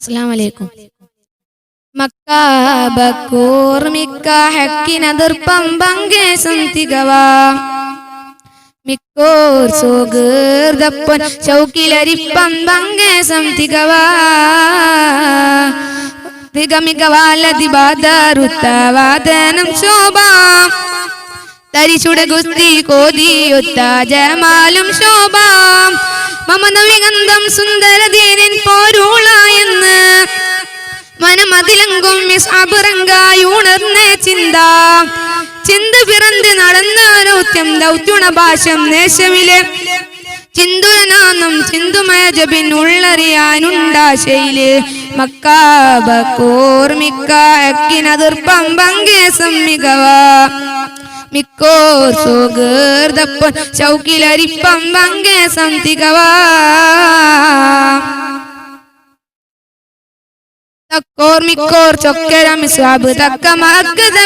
അസ്സലാമു വലൈക്കും മക്കാബക്കൂർമിക്ക ഹക്കിനതിർപ്പം പങ്കേശം തികവ. മിക്കോർ സുഗീർദപ്പൻ ചൗക്കിലരിപ്പം പങ്കേശം തികവ. തികമികവാലതി ബാധരുത്തവാദനം ശോഭ. തരിച്ചുട ഗുസ്തി കോതിയൊത്ത ജമാലും ശോഭ. മമനവിഗന്ധം സുന്ദരധീരൻ പോരുളായെന്ന് മനമതിലങ്കും അപുറങ്കായുണർന്ന ചിന്ത. ചിന്ത പിറന്ത് നടന്നോരോത്യം ദൗത്യുണ ഭാഷം നേശമിലെ ചിന്തുരനാന്നും ചിന്തുമയ ജപിൻ ഉള്ളറിയാനുണ്ടാശയിൽ മക്കാബക്കോർമിക്ക എക്കിനതിർപ്പം പങ്കേസം മികവ മിക്കോർ സുഗീർദപ്പൻ ചൗക്കിലരിപ്പം പങ്കേസം തികവാ മിക്കോർ ചൊക്കര മിസ്വാബ് തക്ക മക്കത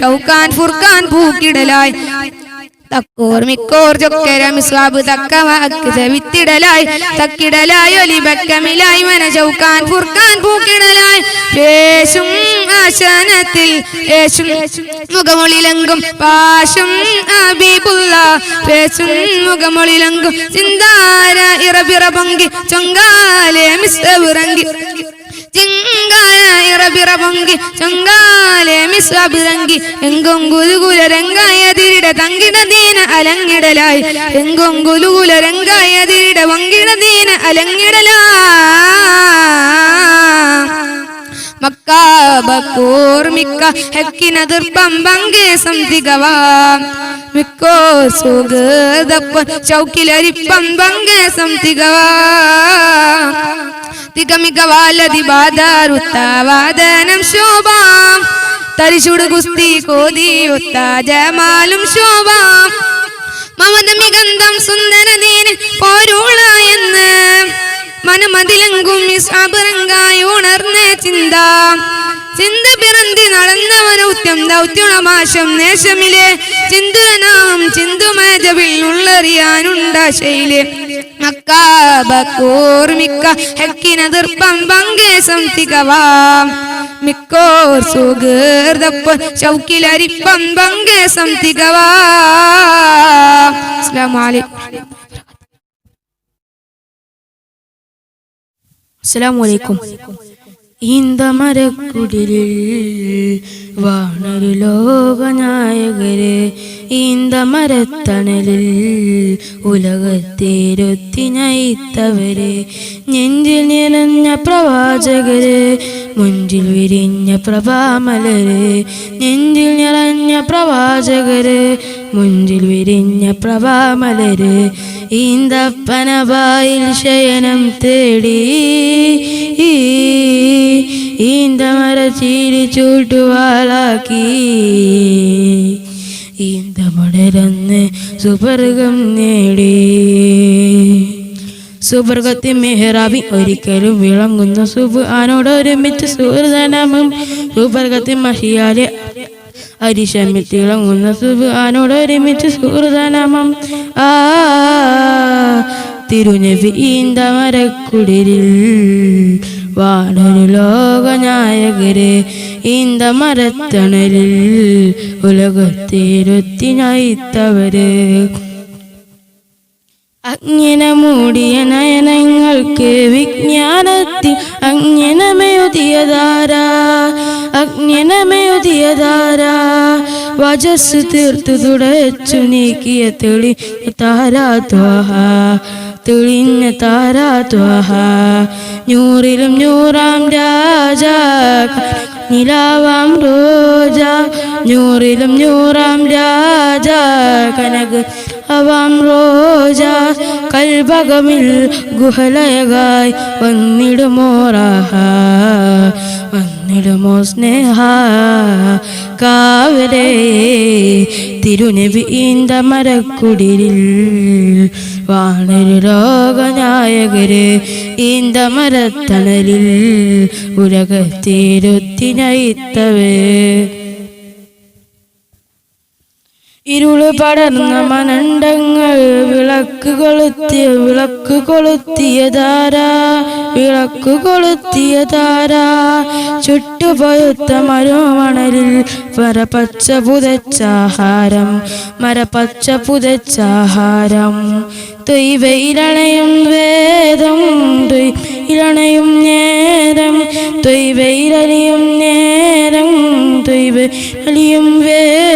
ഷൗക്കാൻ ഫുർക്കാൻ പൂക്കിടലായി. തക്കോർ മിക്കോർ ചൊക്കര മിസ്വാബ് തക്ക വിത്തിടലായി തക്കിടലായി ഫുർക്കാൻ പൂക്കിടലായി. ചിങ്കാല ഇറബിറ പൊങ്കി ചൊങ്കാലെ മിസ്വബിറങ്ങി എങ്കും ഗുരുകുല രംഗായ തിരിട തങ്കിട ദീന അലങ്ങിടലായി. എങ്കും ഗുരുകുല രംഗായ തിരിട വങ്കിട ദീന അലങ്ങിടലാ. മക്കാബക്കൂർമിക്ക ഹെക്കിനതിർപ്പം പങ്കേസം തികവാ മിക്കോ സുഗതപ്പൻ ചൗക്കിലരിപ്പം പങ്കേസം തികവാ തികമികവാലതി ബാധാരുത്താവാദനം ശോഭാം. തരിശുട് കുസ്തി കോതിയൊത്ത ജമാലും ശോഭാം. മമതമിഗന്ധം സുന്ദരദീന് പോരുള എന്ന്. മനമതിലങ്കും ഉണർന്ന ചിന്ത. ചിന്ത പിറന്തി നടന്നവനൗത്യം ദൗത്യണമാശം നേശമിലെ ചിന്തുരനാം ചിന്തുമേജവിൽ ഉള്ളറിയാനുണ്ടാശയിലെ ഹക്കിന ഹെക്കിനതിർപ്പം പങ്കേസം തികവാം മിക്കോർ സുഗീർദപ്പൻ ചൗക്കിലരിപ്പം പങ്കേസം തികവാ അസ്സലാമു അലൈക്കും അസ്സലാമലൈക്കും ഈന്തമരക്കുടിലിൽ വാണൊരു ലോകനായകരെ ഈന്തമരത്തണലിൽ ഉലകത്തേരൊത്തി നയിത്തവരെ നെഞ്ചിൽ നിറഞ്ഞ പ്രവാചകരെ മുഞ്ചിൽ വിരിഞ്ഞ പ്രഭാമലരെ നെഞ്ചിൽ നിറഞ്ഞ പ്രവാചകരെ മുഞ്ചിൽ വിരിഞ്ഞ പ്രഭാമലര് ഈന്തപ്പനവായിൽ ശയനം തേടി ഈന്തമര ചീരി ചൂട്ടുവാളാക്കി ഈന്തമടരന്ന് സുവർഗം നേടി. സുപർഗത്തെ മെഹ്റാബി ഒരിക്കലും വിളങ്ങുന്ന. സുബ് ആനോടൊരുമിച്ച് സൂര്യനാമം സുപർഗത്തെ മഷിയാലെ അരിശമിൽ തിളങ്ങുന്ന. സുബ് ആനോടൊരുമിച്ച് സൂര്യനാമം ആ തിരുനബി ഈന്തമരക്കുടിരിൽ വാടൊരു ലോകനായകരെ ഈന്തമരത്തണലിൽ ഉലകത്തിരുത്തി നയിത്തവര് അങ്ങനെ മൂടിയ നയനങ്ങൾക്ക് വിജ്ഞാനത്തിൽ അജ്ഞനമയുതിയതാര അജ്ഞനമയുതിയതാര വജസ് തീർത്തു തുടച്ചു നീക്കിയ തെളി താരാ ത്വഹ. തെളിഞ്ഞ താരാ ത്വഹ നൂറിലും നൂറാം രാജ നിലാവാം രോജ നൂറിലും നൂറാം രാജ കനക് അവാം റോജ. കൽഭകമിൽ ഗുഹലയകായി വന്നിടുമോറാഹ വന്നിടുമോ സ്നേഹ? കാവരേ തിരുനബി ഈന്ത മരക്കുടിരിൽ വാണൊരു ലോകനായകരെ ഇന്ത മരത്തണലിൽ ഉലകത്തേരൊത്തി നയിത്തവേ ഇരുൾ പടർന്ന മനണ്ടങ്ങൾ വിളക്ക് കൊളുത്തിയ വിളക്ക് കൊളുത്തിയ ധാര വിളക്ക് കൊളുത്തിയ ധാര. ചുട്ടുപൊയുത്ത മരുമണലിൽ മരപ്പച്ച പുതച്ചാഹാരം മരപ്പച്ച പുതച്ചാഹാരം. തൊയ്വയിലണയും വേദം ഇരണയും നേരം. തൊയ്വയിലണിയും നേരം തൊയ്വലിയും വേദം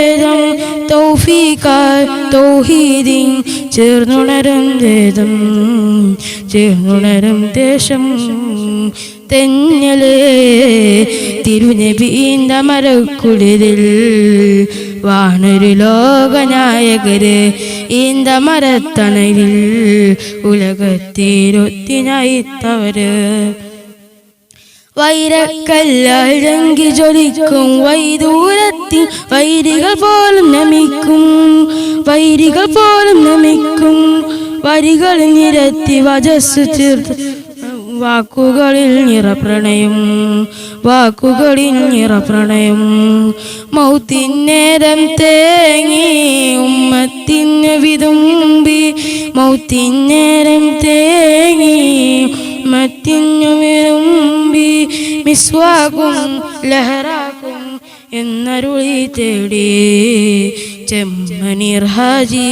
തൗഫീഖാൽ തൗഹീദിൻ. ചേർന്നുണരും വേദം ചേർന്നുണരും ദേശം. തെന്നലേ തിരുനബീന്ത മരക്കുളിരിൽ വാണൊരു ലോകനായകര് ഈന്ത മരത്തണലിൽ ഉലകത്തിരൊത്തിനായിത്തവര്. വൈരക്കല്ലാൽ രംഗി ജ്വലിക്കും. വൈദൂരത്തിൽ വൈരികൾ പോലും നമിക്കും. വൈരികൾ പോലും നമിക്കും. വരികൾ നിരത്തി വജസ് ചേർത്ത് വാക്കുകളിൽ നിറപ്രണയം. വാക്കുകളിൽ നിറപ്രണയം. മൗത്തിന്നേരം തേങ്ങി ഉമ്മത്തിന് വിതുമ്പി മൗത്തിന്നേരം തേങ്ങി മത്തിനു വിരുമ്പി മിസ്വാകും ലഹറാക്കും എന്നരുളി തേടി. ചെമ്മനീർ ഹാജി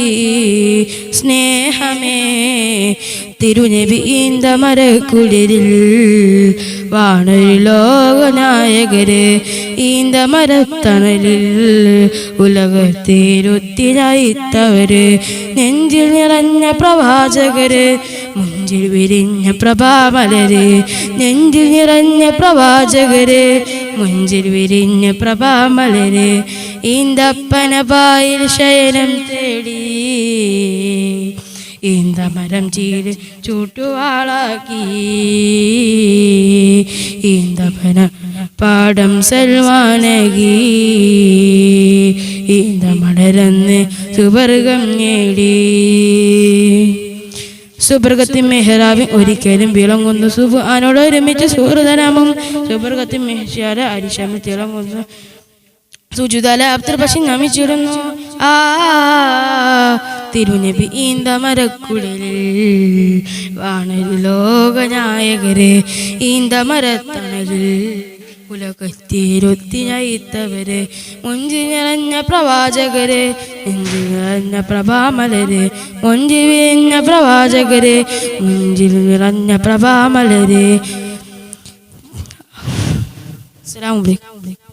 സ്നേഹമേ തിരുനബി ഈന്ത മരക്കുളിരിൽ വാണൊരു ലോകനായകര് ഈന്ത മരത്തണലിൽ ഉലകത്തിരുത്തിനായിത്തവര് നെഞ്ചിൽ നിറഞ്ഞ പ്രവാചകര് മുഞ്ചിൽ വിരിഞ്ഞ പ്രഭാമലരെ നെഞ്ചിൽ നിറഞ്ഞ പ്രവാചകരെ മുഞ്ചിൽ വിരിഞ്ഞ പ്രഭാമലരെ ഈന്തപ്പന പായിൽ ശയനം തേടി ഈന്തമരം ചീര് ചൂട്ടുവാളാക്കി ഈന്തപന പാടം സൽവാനകി ഈന്തമടരന്ന് സുവർഗം നേടി. സുബർഗത്തി മെഹ്റാബിൻ ഒരിക്കലും വിളങ്ങുന്നു. സുബ് ആനോട് ഒരുമിച്ച് സുഹൃതനാമം. സുബർഗത്തി മെഹ്ഷാര അരിശമ തിളങ്ങുന്നു. സുജുതല അബ്ദുൽ ബഷീർ നമിച്ചിരുന്നു ആ തിരുനബി ഈന്ത മരക്കുടലിൽ ലോകനായകരെ ഈന്ത മരത്തണലിൽ ഉലകത്തിരുത്തിനയിത്തവര് മുഞ്ചി നിറഞ്ഞ പ്രവാചകരെ നെഞ്ചി നിറഞ്ഞ പ്രഭാമലരെ മുഞ്ചി വീഞ്ഞ പ്രവാചകരെ മുഞ്ചിൽ നിറഞ്ഞ പ്രഭാമലരെ. അസ്സലാമു അലൈക്കും.